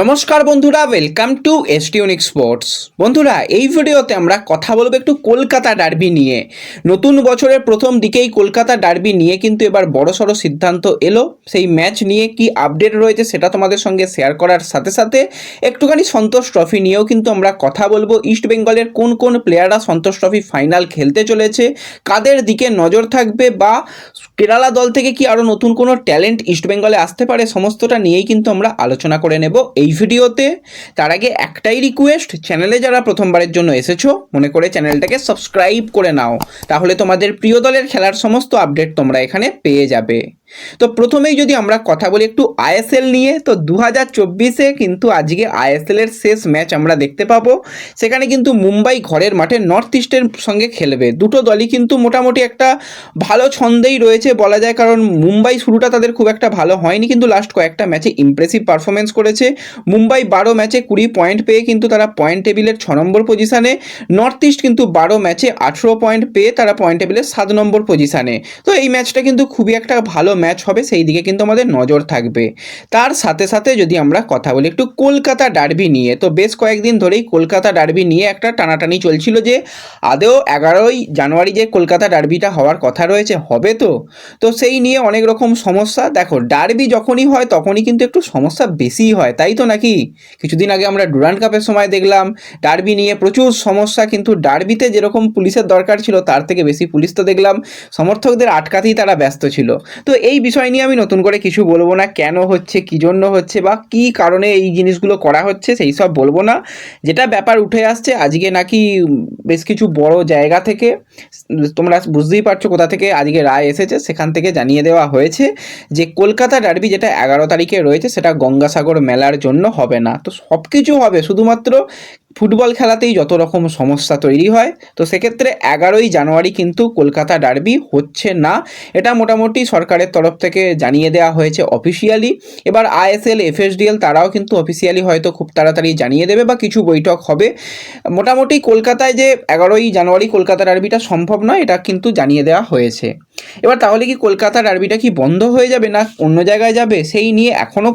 নমস্কার বন্ধুরা welcome two এসটিউনিক sports বন্ধুরা, এই ভিডিওতে আমরা কথা বলব একটু কলকাতা ডার্বি নিয়ে। নতুন বছরের প্রথম দিকেই কলকাতা ডার্বি নিয়ে কিন্তু এবার বড়সড় সিদ্ধান্ত এলো। সেই ম্যাচ নিয়ে কি আপডেট রয়েছে সেটা তোমাদের সঙ্গে শেয়ার করার সাথে সাথে একটুখানি সন্তোষ ট্রফি নিয়েও কিন্তু আমরা কথা বলব। ইস্ট বেঙ্গলের কোন কোন প্লেয়াররা সন্তোষ ট্রফি ফাইনাল খেলতে চলেছে, কাদের দিকে নজর থাকবে বা কেরালা দল থেকে কি আরও নতুন কোনো ট্যালেন্ট ইস্ট বেঙ্গলে আসতে পারে, সমস্তটা নিয়েই কিন্তু আমরা আলোচনা করে নেব। এই ভিডিওতে তার আগে একটাই রিকোয়েস্ট চ্যানেলে যারা প্রথমবারের জন্য এসেছ, মনে করে চ্যানেলটাকে সাবস্ক্রাইব করে নাও। তাহলে তোমাদের প্রিয় দলের খেলার সমস্ত আপডেট তোমরা এখানে পেয়ে যাবে। তো প্রথমেই যদি আমরা কথা বলি একটু আইএসএল নিয়ে, তো দু হাজার চব্বিশে কিন্তু আজকে আইএসএল এর শেষ ম্যাচ আমরা দেখতে পাবো। সেখানে কিন্তু মুম্বাই ঘরের মাঠে নর্থ ইস্টের সঙ্গে খেলবে। দুটো দলই কিন্তু মোটামুটি একটা ভালো ছন্দেই রয়েছে বলা যায়, কারণ মুম্বাই শুরুটা তাদের খুব একটা ভালো হয়নি, কিন্তু লাস্ট কয়েকটা ম্যাচে ইমপ্রেসিভ পারফরমেন্স করেছে। মুম্বাই বারো ম্যাচে কুড়ি পয়েন্ট পেয়ে কিন্তু তারা পয়েন্ট টেবিলের ছ নম্বর পজিশানে নর্থ ইস্ট কিন্তু বারো ম্যাচে আঠেরো পয়েন্ট পেয়ে তারা পয়েন্ট টেবিলের সাত নম্বর পজিশানে তো এই ম্যাচটা কিন্তু খুবই একটা ভালো ম্যাচ হবে, সেই দিকে কিন্তু আমাদের নজর থাকবে। তার সাথে সাথে যদি আমরা কথা বলি একটু কলকাতা ডার্বি নিয়ে, তো বেশ কয়েকদিন ধরেই কলকাতা ডার্বি নিয়ে একটা টানাটানি চলছিল যে আদেও এগারোই জানুয়ারি যে কলকাতা ডার্বিটা হওয়ার কথা রয়েছে, হবে তো? তো সেই নিয়ে অনেক রকম সমস্যা। দেখো ডার্বি যখনই হয় তখনই কিন্তু একটু সমস্যা বেশিই হয়, তাই তো নাকি? কিছুদিন আগে আমরা ডুরান্ড কাপের সময় দেখলাম ডার্বি নিয়ে প্রচুর সমস্যা, কিন্তু ডার্বিতে যেরকম পুলিশের দরকার ছিল, তার থেকে বেশি পুলিশ তো দেখলাম, সমর্থকদের আটকাতেই তারা ব্যস্ত ছিল। তো এই বিষয় নিয়ে আমি নতুন করে কিছু বলব না, কেন হচ্ছে, কী জন্য হচ্ছে বা কী কারণে এই জিনিসগুলো করা হচ্ছে সেই সব বলব না। যেটা ব্যাপার উঠে আসছে, আজকে নাকি বেশ কিছু বড় জায়গা থেকে, তোমরা বুঝতেই পারছ কোথা থেকে আজকে রায় এসেছে, সেখান থেকে জানিয়ে দেওয়া হয়েছে যে কলকাতা ডার্বি যেটা এগারো তারিখে রয়েছে, সেটা গঙ্গাসাগর মেলার জন্য হবে না। তো সব কিছু হবে, শুধুমাত্র ফুটবল খেলাতেই যত রকম সমস্যা তৈরি হয়, তো সেক্ষেত্রে এগারোই জানুয়ারি কিন্তু কলকাতা ডার্বি হচ্ছে না। এটা মোটামুটি সরকারের তরফ থেকে জানিয়ে দেওয়া হয়েছে অফিসিয়ালি এবার আইএসএল এফএসডিএল তারাও কিন্তু অফিসিয়ালি হয়তো খুব তাড়াতাড়ি জানিয়ে দেবে বা কিছু বৈঠক হবে। মোটামুটি কলকাতায় যে এগারোই জানুয়ারি কলকাতা ডার্বিটা সম্ভব নয়, এটা কিন্তু জানিয়ে দেওয়া হয়েছে। এবার তাহলে কি কলকাতা ডার্বিটা কি বন্ধ হয়ে যাবে না অন্য জায়গায় যাবে? সেই নিয়ে এখনও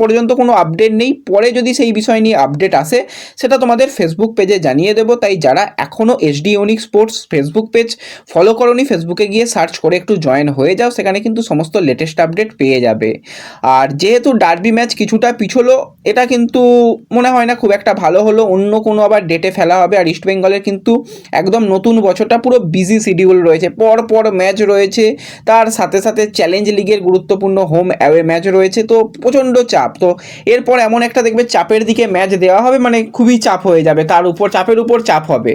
পর্যন্ত কোনো আপডেট নেই। পরে যদি সেই বিষয় নিয়ে আপডেট আসে, সেটা তোমাদের ফেসবুক পেজে জানিয়ে দেবো। তাই যারা এখনও SD unique sports Facebook page follow করনি ফেসবুকে গিয়ে সার্চ করে একটু জয়েন হয়ে যাও। সেখানে কিন্তু সমস্ত লেটেস্ট আপডেট পেয়ে যাবে। আর যেহেতু ডার্বি ম্যাচ কিছুটা পিছলো, এটা কিন্তু মনে হয় না খুব একটা ভালো হলো। অন্য কোনো আবার ডেটে ফেলা হবে। আর ইস্ট বেঙ্গলের কিন্তু একদম নতুন বছরটা পুরো বিজি শিডিউল রয়েছে। পর পর ম্যাচ রয়েছে তার সাথে সাথে চ্যালেঞ্জ লিগের গুরুত্বপূর্ণ হোম অ্যাওয়ে ম্যাচ রয়েছে। তো প্রচণ্ড চাপ। তো এরপর এমন একটা দেখবে চাপের দিকে ম্যাচ দেওয়া হবে মানে খুবই চাপ হয়ে যাবে। তার উপর, চাপের উপর চাপ হবে।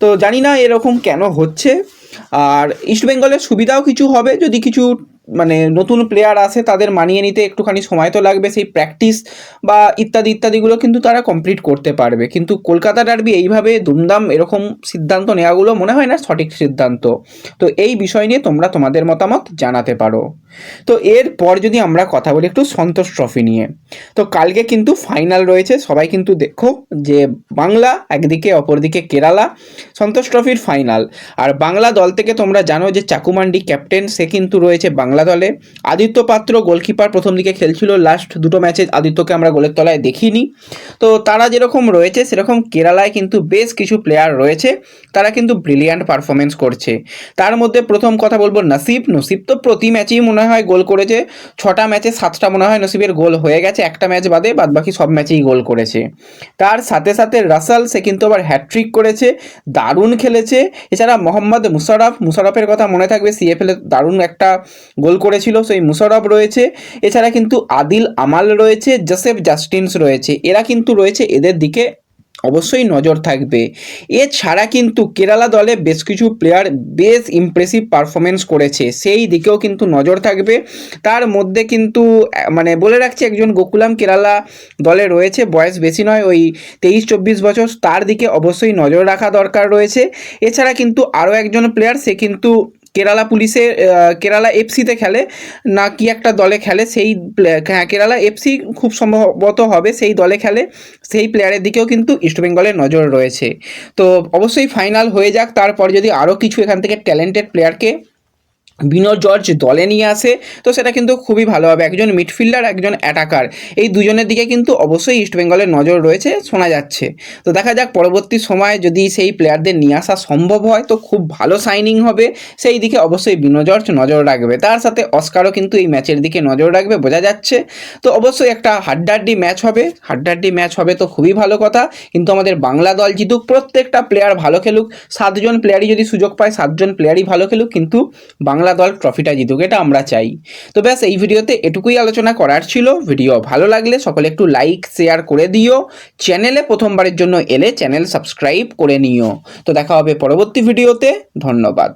তো জানি না এরকম কেন হচ্ছে। আর ইস্টবেঙ্গলের সুবিধাও কিছু হবে, যদি কিছু মানে নতুন প্লেয়ার আসে, তাদের মানিয়ে নিতে একটুখানি সময় তো লাগবে, সেই প্র্যাকটিস বা ইত্যাদি ইত্যাদিগুলো কিন্তু তারা কমপ্লিট করতে পারবে। কিন্তু কলকাতা ডার্বি এইভাবে দুমদাম এরকম সিদ্ধান্ত নেওয়াগুলো মনে হয় না সঠিক সিদ্ধান্ত। তো এই বিষয় নিয়ে তোমরা তোমাদের মতামত জানাতে পারো। তো এরপর যদি আমরা কথা বলি একটু সন্তোষ ট্রফি নিয়ে। তো কালকে কিন্তু ফাইনাল রয়েছে, সবাই কিন্তু দেখো যে বাংলা, একদিকে অপরদিকে কেরালা, সন্তোষ ট্রফির ফাইনাল আর বাংলা দল থেকে তোমরা জানো যে চাকুমান্ডি ক্যাপ্টেন সে কিন্তু রয়েছে বাংলা দলে। আদিত্য পাত্র গোলকিপার প্রথম দিকে খেলছিল লাস্ট দুটো ম্যাচে আদিত্যকে আমরা গোলের তলায় দেখিনি। তো তারা যেরকম রয়েছে, সেরকম কেরালায় কিন্তু বেশ কিছু প্লেয়ার রয়েছে, তারা কিন্তু ব্রিলিয়ান্ট পারফরমেন্স করছে। তার মধ্যে প্রথম কথা বলব নসিব। নসিব তো প্রতি ম্যাচেই মনে হয় গোল করেছে, ছটা ম্যাচে সাতটা মনে হয় নসিবের গোল হয়ে গেছে, একটা ম্যাচ বাদে বাদ বাকি সব ম্যাচেই গোল করেছে। তার সাথে সাথে রাসাল, সে কিন্তু আবার হ্যাট্রিক করেছে, দারুণ খেলেছে। এছাড়া মোহাম্মদ মুশারফ, মুশারফের কথা মনে থাকবে সিএফএল দারুণ একটা গোল করেছিল সেই মুশারফ রয়েছে। এছাড়া কিন্তু আদিল আমাল রয়েছে, জোসেফ জাস্টিনস রয়েছে। এরা কিন্তু রয়েছে এদের দিকে অবশ্যই নজর থাকবে। এছাড়া কিন্তু কেরালা দলে বেশ কিছু প্লেয়ার বেশ ইমপ্রেসিভ পারফরমেন্স করেছে। সেই দিকেও কিন্তু নজর থাকবে। তার মধ্যে কিন্তু মানে বলে রাখছি, একজন গোকুলাম কেরালা দলে রয়েছে। বয়স বেশি নয়, ওই তেইশ চব্বিশ বছর। তার দিকে অবশ্যই নজর রাখা দরকার রয়েছে। এছাড়া কিন্তু আরও একজন প্লেয়ার সে কিন্তু কেরালা পুলিশে কেরালা এফসিতে খেলে, না কি একটা দলে খেলে, সেই হ্যাঁ কেরালা এফসি খুব সম্ভবত হবে সেই দলে খেলে, সেই প্লেয়ারের দিকেও কিন্তু ইস্টবেঙ্গলের নজর রয়েছে। তো অবশ্যই ফাইনাল হয়ে যাক, তারপর যদি আরও কিছু এখান থেকে ট্যালেন্টেড প্লেয়ারকে বিনো জর্জ দলে নিয়ে আসে, তো সেটা কিন্তু খুবই ভালো হবে। একজন মিডফিল্ডার একজন অ্যাটাকার এই দুজনের দিকে কিন্তু অবশ্যই ইস্টবেঙ্গলের নজর রয়েছে, শোনা যাচ্ছে। তো দেখা যাক, পরবর্তী সময়ে যদি সেই প্লেয়ারদের নিয়ে আসা সম্ভব হয়, তো খুব ভালো সাইনিং হবে। সেই দিকে অবশ্যই বিনো জর্জ নজর রাখবে। তার সাথে অস্কারও কিন্তু এই ম্যাচের দিকে নজর রাখবে, বোঝা যাচ্ছে। তো অবশ্যই একটা হাড্ডাহাড্ডি ম্যাচ হবে। হাড্ডাহাড্ডি ম্যাচ হবে তো খুবই ভালো কথা। কিন্তু আমাদের বাংলা দল জিতুক, প্রত্যেকটা প্লেয়ার ভালো খেলুক। সাতজন প্লেয়ারই যদি সুযোগ পায়, সাতজন প্লেয়ারই ভালো খেলুক। কিন্তু বাংলা দল ট্রফিটা জিতুক, এটা আমরা চাই। তো ব্যাস, এই ভিডিওতে এটুকুই আলোচনা করার ছিল। ভিডিও ভালো লাগলে সকলে একটু লাইক শেয়ার করে দিও। চ্যানেলে প্রথমবারের জন্য এলে চ্যানেল সাবস্ক্রাইব করে নিও। তো দেখা হবে পরবর্তী ভিডিওতে। ধন্যবাদ।